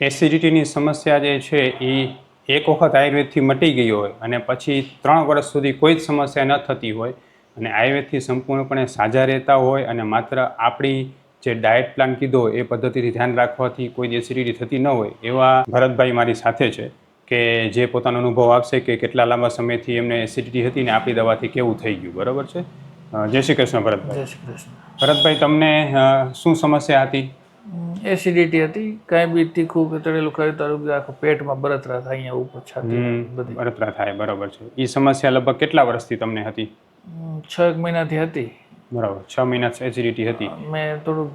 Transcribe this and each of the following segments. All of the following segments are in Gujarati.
એસિડિટીની સમસ્યા જે છે એ એક વખત આયુર્વેદથી મટી ગઈ હોય અને પછી ત્રણ વર્ષ સુધી કોઈ જ સમસ્યા ન થતી હોય અને આયુર્વેદથી સંપૂર્ણપણે સાજા રહેતા હોય અને માત્ર આપણી જે ડાયટ પ્લાન કીધો એ પદ્ધતિથી ધ્યાન રાખવાથી કોઈ જ એસિડિટી થતી ન હોય એવા ભરતભાઈ મારી સાથે છે કે જે પોતાનો અનુભવ આપશે કે કેટલા લાંબા સમયથી એમને એસિડિટી હતી ને આપણી દવાથી કેવું થઈ ગયું બરાબર છે? જય શ્રી કૃષ્ણ ભરતભાઈ. જય શ્રી કૃષ્ણ. ભરતભાઈ તમને શું સમસ્યા હતી? એસિડિટી હતી કાંઈ બી તીખું કે તળેલું ખાયું તારું આખા પેટમાં બળતરા થાય અહીંયા ઉપર છાતી બધી. બળતરા થાય બરાબર છે. એ સમસ્યા લગભગ કેટલા વર્ષથી તમને હતી? છ એક મહિનાથી હતી. બરાબર છ મહિના એસિડિટી હતી. મેં થોડું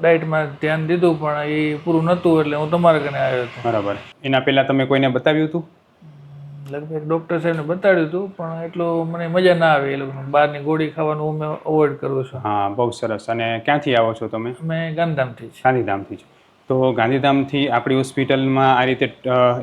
ડાયટમાં ધ્યાન દીધું પણ એ પૂરું નહોતું એટલે હું તમારા કને આવ્યો હતો. બરાબર. એના પહેલા તમે કોઈને બતાવ્યું હતું? લગભગ ડૉક્ટર સાહેબને બતાડ્યું હતું પણ એટલું મને મજા ના આવે એ લોકોને. બહારની ગોળી ખાવાનું હું અવોઇડ કરું છું. હા બહુ સરસ. અને ક્યાંથી આવો છો તમે? મેં ગાંધીધામથી જ. ગાંધીધામથી જ. તો ગાંધીધામથી આપણી હોસ્પિટલમાં આ રીતે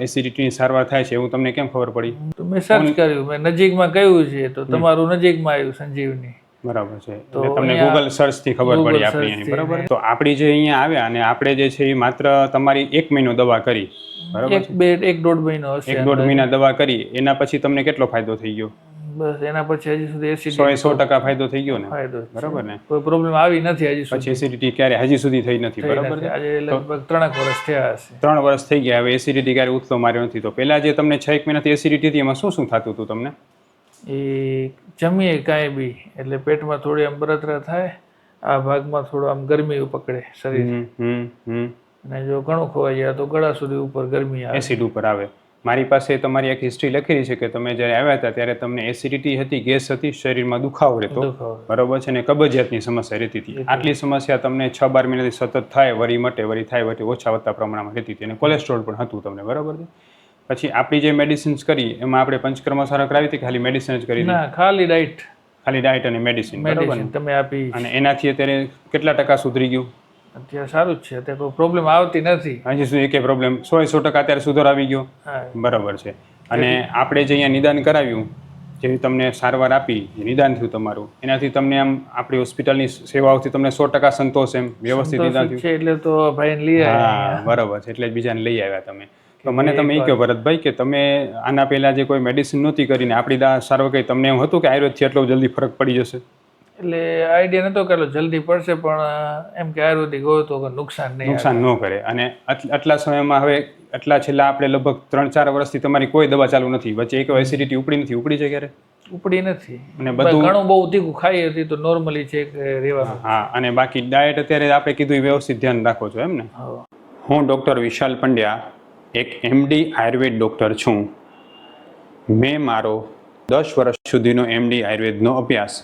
એસિડિટીની સારવાર થાય છે એવું તમને કેમ ખબર પડી? તો મેં સર્ચ કર્યું મેં નજીકમાં કયું છે તો તમારું નજીકમાં આવ્યું સંજીવની. બરાબર છે. તો એટલે તમને ગૂગલ સર્ચથી ખબર પડી આપણી બરાબર? તો આપણી જે અહીંયા આવ્યા અને આપણે જે છે એ માત્ર તમારી એક મહિનો દવા કરી બરાબર એક બે એક દોઢ મહિનો હશે એક દોઢ મહિના દવા કરી એના પછી તમને કેટલો ફાયદો થઈ ગયો? બસ એના પછી હજી સુધી એસિડિટી સો ટકા ફાયદો થઈ ગયો ને? ફાયદો બરાબર ને? કોઈ પ્રોબ્લેમ આવી નથી હજી સુધી. પછી એસિડિટી ક્યારે? હજી સુધી થઈ નથી બરાબર આજે લગભગ ત્રણ વર્ષ થયા હશે. ત્રણ વર્ષ થઈ ગયા હવે એસિડિટી ક્યારે ઉથલો માર્યો નથી. તો પહેલા જે તમને છ એક મહિનાથી એસિડિટી હતી એમાં શું શું થતું હતું તમને? એ જમીએ કાંઈ બી એટલે પેટમાં થોડી આમ બળતરા થાય આ ભાગમાં થોડું આમ ગરમી પકડે શરીર. હમ હમ હમ. અને જો ઘણું ખોવાઈ જાય તો ગળા સુધી ઉપર ગરમી આવે. એસિડ ઉપર આવે. મારી પાસે તમારી એક હિસ્ટ્રી લખેલી છે કે તમે જ્યારે આવ્યા હતા ત્યારે તમને એસિડિટી હતી ગેસ હતી શરીરમાં દુખાવો રહેતો. બરોબર છે ને? કબજિયાતની સમસ્યા રહેતી હતી. આટલી સમસ્યા તમને છ બાર મહિનાથી સતત થાય વરી મટે વરી થાય વટી ઓછા વધતા પ્રમાણમાં રહેતી હતી અને કોલેસ્ટ્રોલ પણ હતું તમને બરાબર છે? પછી આપણી જે મેડિસિન્સ કરી એમાં આપણે પંચકર્મ સારા કરાવી હતી ખાલી મેડિસિન જ કરી? ના ખાલી ડાયટ ખાલી ડાયટ અને મેડિસિન બરાબર તમે આપી. અને એનાથી અત્યારે કેટલા ટકા સુધરી ગયું? અત્યારે સારું જ છે. અત્યારે કોઈ પ્રોબ્લેમ આવતી નથી. હજી સુધી એકે પ્રોબ્લેમ સો સો ટકા અત્યારે સુધાર આવી ગયો. બરાબર છે. અને આપણે જે અહીંયા નિદાન કરાવ્યું જે તમને સારવાર આપી નિદાન થયું તમારું એનાથી તમને આમ આપણી હોસ્પિટલની સેવાઓથી તમને સો ટકા સંતોષ એમ વ્યવસ્થિત નિદાન થયું. છે એટલે તો ભાઈને લઈ આવ્યા બરાબર છે. એટલે બીજાને લઈ આવ્યા તમે. તો મને તમે એ કહો ભરતભાઈ કે તમે આના પહેલા જે કોઈ મેડિસિન નહોતી કરીને આપણી દા સારો કરી તમને એમ હતું કે આયુર્વેદથી એટલો જલ્દી ફરક પડી જશે? એટલે આઈડિયા નતો કરેલો જલ્દી પડશે પણ એમ કે આયુર્વેદિક હોય તો નુકસાન નહીં નુકસાન ન કરે. અને આટલા સમયમાં હવે આટલા છેલ્લા આપણે લગભગ ત્રણ ચાર વર્ષથી તમારી કોઈ દવા ચાલુ નથી. વચ્ચે એક એસિડિટી ઉપડી નથી. ઉપડી છે ક્યારે? ઉપડી નથી. અને બધું ઘણું બહુ તીખું ખાઈ હતી તો નોર્મલી છે કે રહેવાનું. હા અને બાકી ડાયટ અત્યારે આપણે કીધું એ વ્યવસ્થિત ધ્યાન રાખો છો એમ ને? હું. ડૉક્ટર વિશાલ પંડ્યા એક એમડી આયુર્વેદ ડૉક્ટર છું. મેં મારો દસ વર્ષ સુધીનો એમડી આયુર્વેદનો અભ્યાસ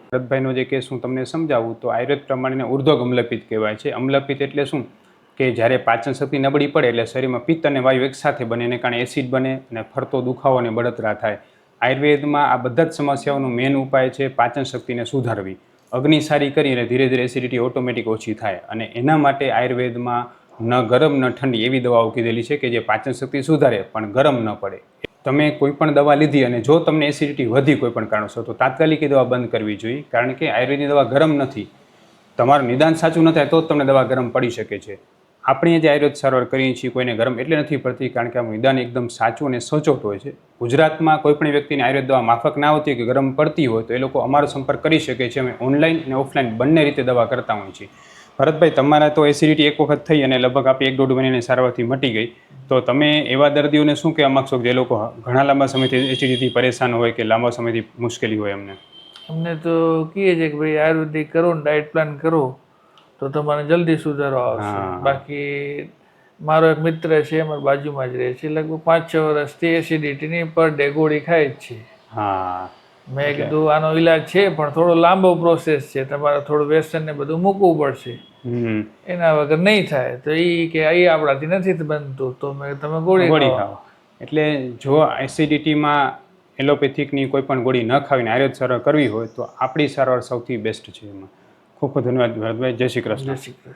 ભરતભાઈનો જે કેસ હું તમને સમજાવું, તો આયુર્વેદ પ્રમાણેને ઉર્ધ્વગ અમ્લપિત કહેવાય છે. અમ્લપિત એટલે શું? કે જ્યારે પાચન શક્તિ નબળી પડે એટલે શરીરમાં પિત્ત અને વાયુ એકસાથે બને, એને કારણે એસિડ બને અને ફરતો દુખાવો અને બળતરા થાય. આયુર્વેદમાં આ બધા જ સમસ્યાઓનો મેન ઉપાય છે પાચન શક્તિને સુધારવી. અગ્નિ સારી કરીને ધીરે ધીરે એસિડિટી ઓટોમેટિક ઓછી થાય અને એના માટે આયુર્વેદમાં ન ગરમ, ન ઠંડી એવી દવાઓ કીધેલી છે કે જે પાચન શક્તિ સુધારે પણ ગરમ ન પડે. તમે કોઈ પણ દવા લીધી અને જો તમને એસિડિટી વધી કોઈ પણ કારણસર, તો તાત્કાલિક એ દવા બંધ કરવી જોઈએ. કારણ કે આયુર્વેદની દવા ગરમ નથી. તમારું નિદાન સાચું ન થાય તો જ તમને દવા ગરમ પડી શકે છે. આપણે જે આયુર્વેદ સારવાર કરીએ છીએ, કોઈને ગરમ એટલે નથી પડતી, કારણ કે આનું નિદાન એકદમ સાચું અને સચોટ હોય છે. ગુજરાતમાં કોઈ પણ વ્યક્તિને આયુર્વેદ દવા માફક ના હોતી કે ગરમ પડતી હોય, તો એ લોકો અમારો સંપર્ક કરી શકે છે. અમે ઓનલાઈન અને ઓફલાઈન બંને રીતે દવા કરતા હોઈએ છીએ. ભરતભાઈ તમારા તો એસિડિટી એક વખત થઈ અને લગભગ આપી એક દોઢ મહિનાની સારવારથી મટી ગઈ. તો તમે એવા દર્દીઓને શું કહેવા માગશો જે લોકો ઘણા લાંબા સમયથી એસિડિટીથી પરેશાન હોય કે લાંબા સમયથી મુશ્કેલી હોય એમને? અમને તો કહીએ છે કે ભાઈ આયુર્વેદિક કરો ને ડાયટ પ્લાન કરો તો તમારે જલ્દી સુધારો આવશે. બાકી મારો એક મિત્ર છે અમારી બાજુમાં જ રહે છે. લગભગ પાંચ છ વર્ષથી એસિડિટીની પર ડે ગોળી ખાય જ છે. હા. મેં કીધું આનો ઈલાજ છે પણ થોડો લાંબો પ્રોસેસ છે. તમારે થોડું વ્યસન ને બધું મૂકવું પડશે. હમ. એના વગર નહીં થાય. તો એ કે એ આપણાથી નથી બનતું. તો મેં તમે ગોળી. ખાઓ. એટલે જો એસિડિટીમાં એલોપેથિકની કોઈ પણ ગોળી ન ખાવીને આયુર્વેદ સારવાર કરવી હોય તો આપણી સારવાર સૌથી બેસ્ટ છે એમાં. ખૂબ ખૂબ ધન્યવાદ ભરતભાઈ. જય શ્રી કૃષ્ણ. જય શ્રી કૃષ્ણ.